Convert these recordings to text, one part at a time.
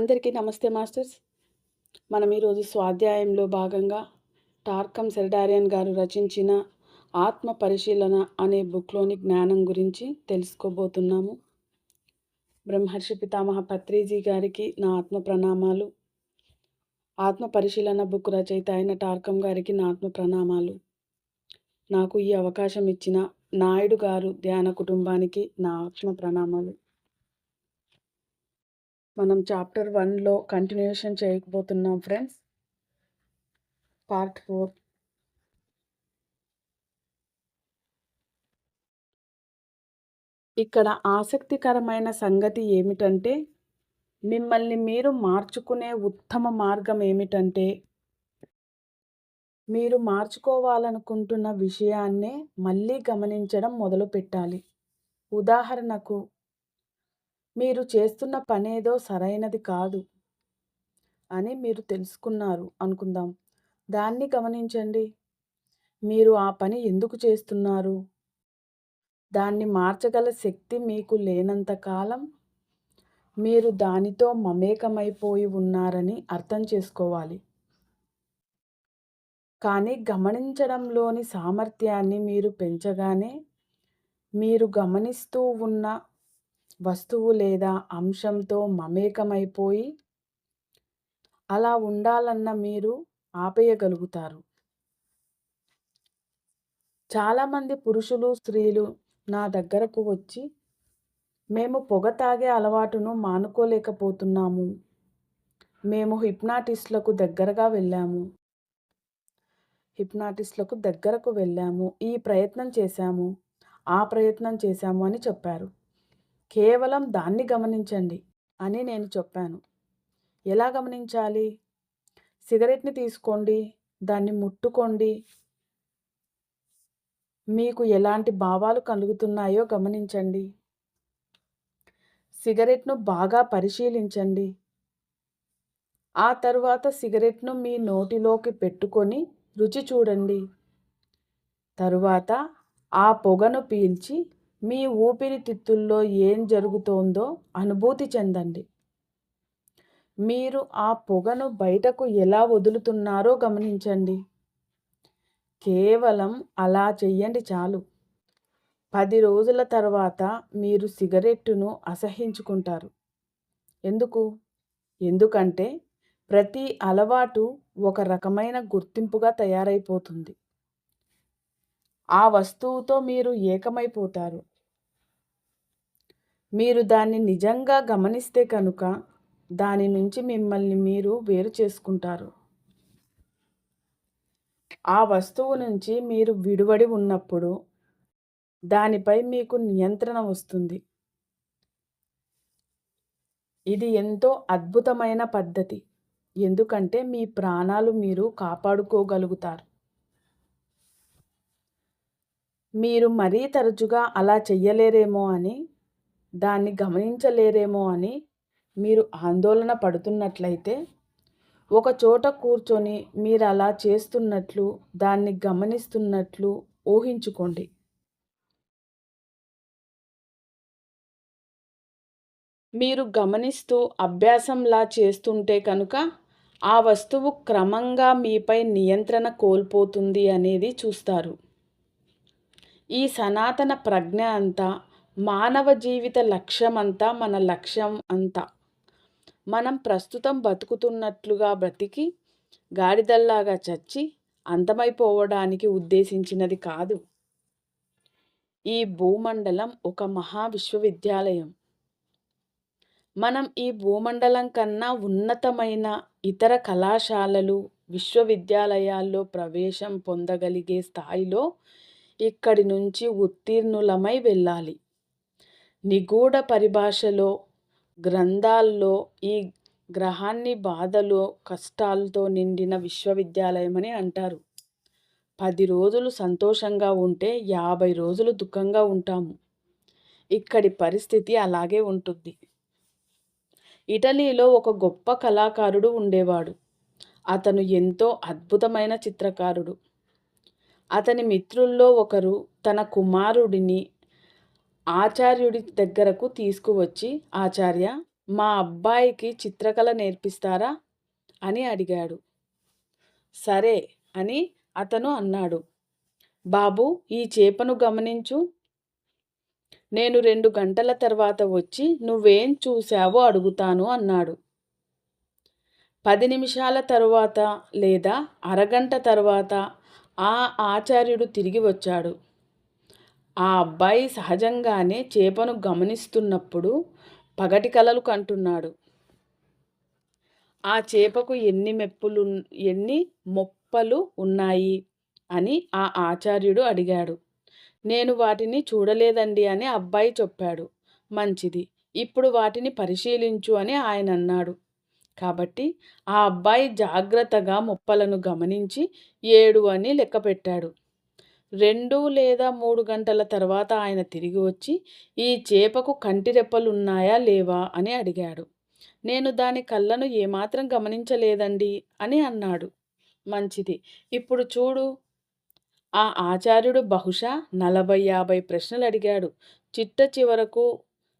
అందరికీ నమస్తే మాస్టర్స్. మనం ఈరోజు స్వాధ్యాయంలో భాగంగా టార్కం సెరడారియన్ గారు రచించిన ఆత్మ పరిశీలన అనే బుక్లోని జ్ఞానం గురించి తెలుసుకోబోతున్నాము. బ్రహ్మర్షి పితామహ పత్రిజీ గారికి నా ఆత్మ ప్రణామాలు. ఆత్మ పరిశీలన బుక్ రచయిత అయిన టార్కం గారికి నా ఆత్మ ప్రణామాలు. నాకు ఈ అవకాశం ఇచ్చిన నాయుడు గారు ధ్యాన కుటుంబానికి నా ఆత్మ ప్రణామాలు. మనం చాప్టర్ వన్లో కంటిన్యూషన్ చేయకపోతున్నాం ఫ్రెండ్స్ పార్ట్ ఫోర్ ఇక్కడ ఆసక్తికరమైన సంగతి ఏమిటంటే మిమ్మల్ని మీరు మార్చుకునే ఉత్తమ మార్గం ఏమిటంటే మీరు మార్చుకోవాలనుకుంటున్న విషయాన్నే మళ్ళీ గమనించడం మొదలు పెట్టాలి ఉదాహరణకు మీరు చేస్తున్న పనేదో సరైనది కాదు అని మీరు తెలుసుకున్నారు అనుకుందాం. దాన్ని గమనించండి. మీరు ఆ పని ఎందుకు చేస్తున్నారు? దాన్ని మార్చగల శక్తి మీకు లేనంత కాలం మీరు దానితో మమేకమైపోయి ఉన్నారని అర్థం చేసుకోవాలి. కానీ గమనించడంలోని సామర్థ్యాన్ని మీరు పెంచగానే మీరు గమనిస్తూ ఉన్న వస్తువు లేదా అంశంతో మమేకమైపోయి అలా ఉండాలన్న మీరు ఆపేయగలుగుతారు. చాలామంది పురుషులు స్త్రీలు నా దగ్గరకు వచ్చి మేము పొగ తాగే అలవాటును మానుకోలేకపోతున్నాము. మేము హిప్నాటిస్ట్లకు దగ్గరగా వెళ్ళాము. హిప్నాటిస్ట్లకు దగ్గరకు వెళ్ళాము. ఈ ప్రయత్నం చేశాము. ఆ ప్రయత్నం చేశాము అని చెప్పారు. కేవలం దాన్ని గమనించండి అని నేను చెప్పాను. ఎలా గమనించాలి? సిగరెట్ని తీసుకోండి దాన్ని ముట్టుకోండి. మీకు ఎలాంటి భావాలు కలుగుతున్నాయో గమనించండి. సిగరెట్ను బాగా పరిశీలించండి. ఆ తరువాత సిగరెట్ను మీ నోటిలోకి పెట్టుకొని రుచి చూడండి. తరువాత ఆ పొగను పీల్చి మీ ఊపిరితిత్తుల్లో ఏం జరుగుతోందో అనుభూతి చెందండి. మీరు ఆ పొగను బయటకు ఎలా వదులుతున్నారో గమనించండి. కేవలం అలా చెయ్యండి చాలు. పది రోజుల తర్వాత మీరు సిగరెట్టును అసహించుకుంటారు. ఎందుకు? ఎందుకంటే ప్రతి అలవాటు ఒక రకమైన గుర్తింపుగా తయారైపోతుంది. ఆ వస్తువుతో మీరు ఏకమైపోతారు. మీరు దాన్ని నిజంగా గమనిస్తే కనుక దాని నుంచి మిమ్మల్ని మీరు వేరు చేసుకుంటారు. ఆ వస్తువు నుంచి మీరు విడివడి ఉన్నప్పుడు దానిపై మీకు నియంత్రణ వస్తుంది. ఇది ఎంతో అద్భుతమైన పద్ధతి. ఎందుకంటే మీ ప్రాణాలు మీరు కాపాడుకోగలుగుతారు. మీరు మరీ తరచుగా అలా చెయ్యలేరేమో అని దాన్ని గమనించలేరేమో అని మీరు ఆందోళన పడుతున్నట్లయితే ఒక చోట కూర్చొని మీరు అలా చేస్తున్నట్లు దాన్ని గమనిస్తున్నట్లు ఊహించుకోండి. మీరు గమనిస్తూ అభ్యాసంలా చేస్తుంటే కనుక ఆ వస్తువు క్రమంగా మీపై నియంత్రణ కోల్పోతుంది అనేది చూస్తారు. ఈ సనాతన ప్రజ్ఞ అంతా మానవ జీవిత లక్ష్యం అంతా మన లక్ష్యం అంతా. మనం ప్రస్తుతం బతుకుతున్నట్లుగా బ్రతికి గాడిదల్లాగా చచ్చి అంతమైపోవడానికి ఉద్దేశించినది కాదు. ఈ భూమండలం ఒక మహా విశ్వవిద్యాలయం మనం ఈ భూమండలం కన్నా ఉన్నతమైన ఇతర కళాశాలలు విశ్వవిద్యాలయాల్లో ప్రవేశం పొందగలిగే స్థాయిలో ఇక్కడి నుంచి ఉత్తీర్ణులమై వెళ్ళాలి. నిగూఢ పరిభాషలో గ్రంథాల్లో ఈ గ్రహాన్ని బాధలో కష్టాలతో నిండిన విశ్వవిద్యాలయం అని అంటారు. పది రోజులు సంతోషంగా ఉంటే యాభై రోజులు దుఃఖంగా ఉంటాము. ఇక్కడి పరిస్థితి అలాగే ఉంటుంది. ఇటలీలో ఒక గొప్ప కళాకారుడు ఉండేవాడు. అతను ఎంతో అద్భుతమైన చిత్రకారుడు. అతని మిత్రుల్లో ఒకరు తన కుమారుడిని ఆచార్యుడి దగ్గరకు తీసుకువచ్చి ఆచార్య మా అబ్బాయికి చిత్రకళ నేర్పిస్తారా? అని అడిగాడు. సరే అని అతను అన్నాడు. బాబు ఈ చేపను గమనించు. నేను రెండు గంటల తర్వాత వచ్చి నువ్వేం చూశావో అడుగుతాను అన్నాడు. పది నిమిషాల తరువాత లేదా అరగంట తర్వాత ఆ ఆచార్యుడు తిరిగి వచ్చాడు. ఆ అబ్బాయి సహజంగానే చేపను గమనిస్తున్నప్పుడు పగటి కలలు కంటున్నాడు. ఆ చేపకు ఎన్ని మెప్పులు ఎన్ని మొప్పలు ఉన్నాయి? అని ఆ ఆచార్యుడు అడిగాడు. నేను వాటిని చూడలేదండి అని అబ్బాయి చెప్పాడు. మంచిది. ఇప్పుడు వాటిని పరిశీలించు అని ఆయన అన్నాడు. కాబట్టి ఆ అబ్బాయి జాగ్రత్తగా మొప్పలను గమనించి ఏడు అని లెక్క పెట్టాడు రెండు లేదా మూడు గంటల తర్వాత ఆయన తిరిగి వచ్చి ఈ చేపకు కంటిరెప్పలున్నాయా లేవా? అని అడిగాడు. నేను దాని కళ్ళను ఏమాత్రం గమనించలేదండి అని అన్నాడు. మంచిది. ఇప్పుడు చూడు. ఆ ఆచార్యుడు బహుశా నలభై యాభై ప్రశ్నలు అడిగాడు. చిట్ట చివరకు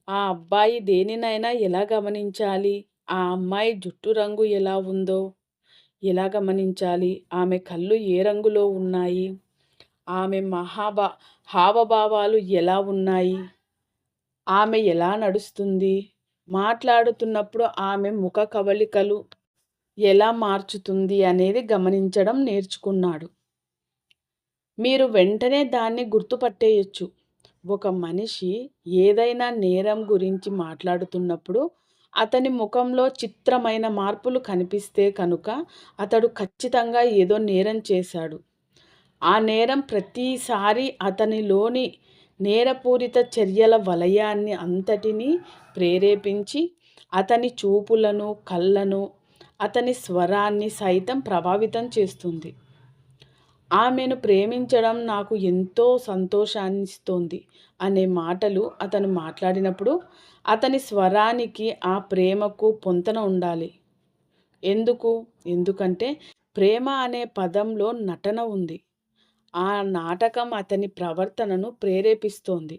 ఆ అబ్బాయి దేనినైనా ఎలా గమనించాలి? ఆ అమ్మాయి జుట్టు రంగు ఎలా ఉందో? ఎలా గమనించాలి? ఆమె కళ్ళు ఏ రంగులో ఉన్నాయి? ఆమె మహాభా హావభావాలు ఎలా ఉన్నాయి? ఆమె ఎలా నడుస్తుంది? మాట్లాడుతున్నప్పుడు ఆమె ముఖ కవళికలు ఎలా మార్చుతుంది అనేది గమనించడం నేర్చుకున్నాడు. మీరు వెంటనే దాన్ని గుర్తుపట్టేయచ్చు. ఒక మనిషి ఏదైనా నేరం గురించి మాట్లాడుతున్నప్పుడు అతని ముఖంలో చిత్రమైన మార్పులు కనిపిస్తే కనుక అతడు ఖచ్చితంగా ఏదో నేరం చేశాడు. ఆ నేరం ప్రతిసారి అతనిలోని నేరపూరిత చర్యల వలయాన్ని అంతటినీ ప్రేరేపించి అతని చూపులను కళ్ళను అతని స్వరాన్ని సైతం ప్రభావితం చేస్తుంది. ఆమెను ప్రేమించడం నాకు ఎంతో సంతోషాన్నిస్తోంది అనే మాటలు అతను మాట్లాడినప్పుడు అతని స్వరానికి ఆ ప్రేమకు పొంతన ఉండాలి. ఎందుకు? ఎందుకంటే ప్రేమ అనే పదంలో నటన ఉంది. ఆ నాటకం అతని ప్రవర్తనను ప్రేరేపిస్తోంది.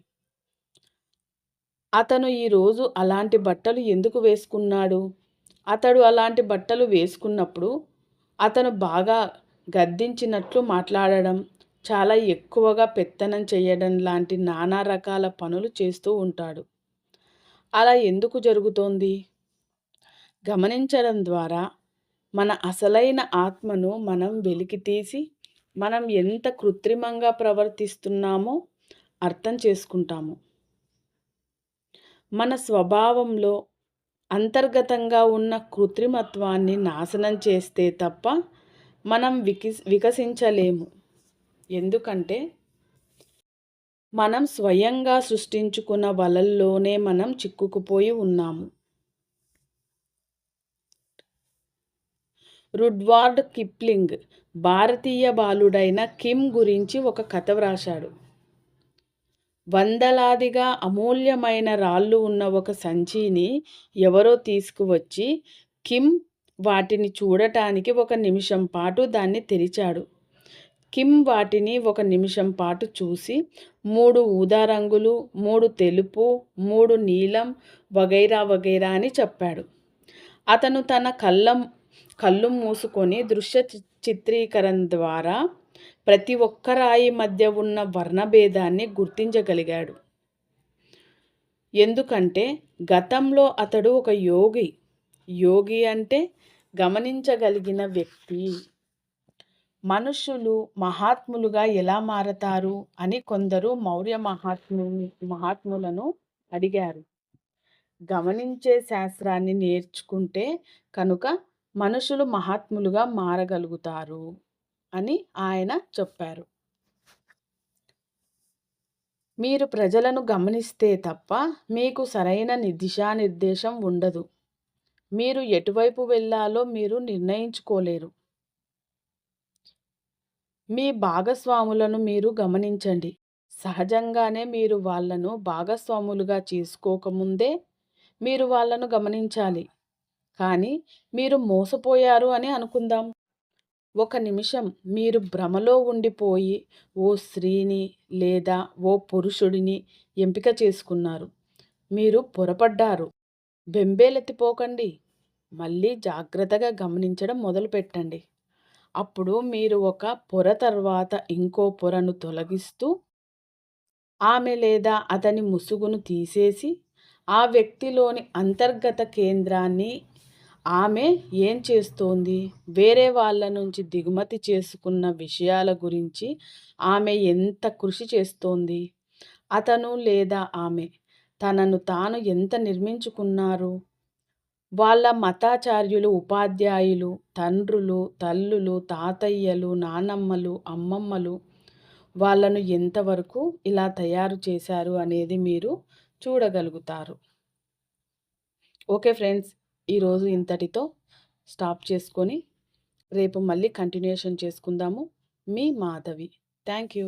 అతను ఈరోజు అలాంటి బట్టలు ఎందుకు వేసుకున్నాడు? అతడు అలాంటి బట్టలు వేసుకున్నప్పుడు అతను బాగా గద్దించినట్లు మాట్లాడడం చాలా ఎక్కువగా పెత్తనం చేయడం లాంటి నానా రకాల పనులు చేస్తూ ఉంటాడు. అలా ఎందుకు జరుగుతోంది? గమనించడం ద్వారా మన అసలైన ఆత్మను మనం వెలికితీసి మనం ఎంత కృత్రిమంగా ప్రవర్తిస్తున్నామో అర్థం చేసుకుంటాము. మన స్వభావంలో అంతర్గతంగా ఉన్న కృత్రిమత్వాన్ని నాశనం చేస్తే తప్ప మనం వికి వికసించలేము. ఎందుకంటే మనం స్వయంగా సృష్టించుకున్న వలల్లోనే మనం చిక్కుకుపోయి ఉన్నాము. రుడ్వార్డ్ కిప్లింగ్ భారతీయ బాలుడైన కిమ్ గురించి ఒక కథ వ్రాశాడు. వందలాదిగా అమూల్యమైన రాళ్ళు ఉన్న ఒక సంచిని ఎవరో తీసుకువచ్చి కిమ్ వాటిని చూడటానికి ఒక నిమిషం పాటు దాన్ని తెరిచాడు. కిమ్ వాటిని ఒక నిమిషం పాటు చూసి మూడు ఊదా రంగులు మూడు తెలుపు మూడు నీలం వగైరా వగైరా అని చెప్పాడు. అతను తన కళ్ళం కళ్ళు మూసుకొని దృశ్య చిత్రీకరణ ద్వారా ప్రతి ఒక్క రాయి మధ్య ఉన్న వర్ణభేదాన్ని గుర్తించగలిగాడు. ఎందుకంటే గతంలో అతడు ఒక యోగి. యోగి అంటే గమనించగలిగిన వ్యక్తి. మనుషులు మహాత్ములుగా ఎలా మారతారు అని కొందరు మౌర్య మహాత్ము మహాత్ములను అడిగారు. గమనించే శాస్త్రాన్ని నేర్చుకుంటే కనుక మనుషులు మహాత్ములుగా మారగలుగుతారు అని ఆయన చెప్పారు. మీరు ప్రజలను గమనిస్తే తప్ప మీకు సరైన దిశానిర్దేశం ఉండదు. మీరు ఎటువైపు వెళ్ళాలో మీరు నిర్ణయించుకోలేరు. మీ భాగస్వాములను మీరు గమనించండి. సహజంగానే మీరు వాళ్ళను భాగస్వాములుగా చేసుకోకముందే మీరు వాళ్ళను గమనించాలి. కానీ మీరు మోసపోయారు అని అనుకుందాం. ఒక నిమిషం మీరు భ్రమలో ఉండిపోయి ఓ స్త్రీని లేదా ఓ పురుషుడిని ఎంపిక చేసుకున్నారు. మీరు పొరపడ్డారు. బెంబేలెత్తిపోకండి. మళ్ళీ జాగ్రత్తగా గమనించడం మొదలుపెట్టండి. అప్పుడు మీరు ఒక పొర తర్వాత ఇంకో పొరను తొలగిస్తూ ఆమె లేదా అతని ముసుగును తీసేసి ఆ వ్యక్తిలోని అంతర్గత కేంద్రాన్ని ఆమె ఏం చేస్తోంది? వేరే వాళ్ళ నుంచి దిగుమతి చేసుకున్న విషయాల గురించి ఆమె ఎంత కృషి చేస్తోంది? అతను లేదా ఆమె తనను తాను ఎంత నిర్మించుకున్నారు? వాళ్ళ మతాచార్యులు ఉపాధ్యాయులు తండ్రులు తల్లులు తాతయ్యలు నానమ్మలు అమ్మమ్మలు వాళ్ళను ఎంతవరకు ఇలా తయారు చేశారు అనేది మీరు చూడగలుగుతారు. ఓకే ఫ్రెండ్స్ ఈరోజు ఇంతటితో స్టాప్ చేసుకొని రేపు మళ్ళీ కంటిన్యూషన్ చేసుకుందాము. మీ మాధవి. Thank you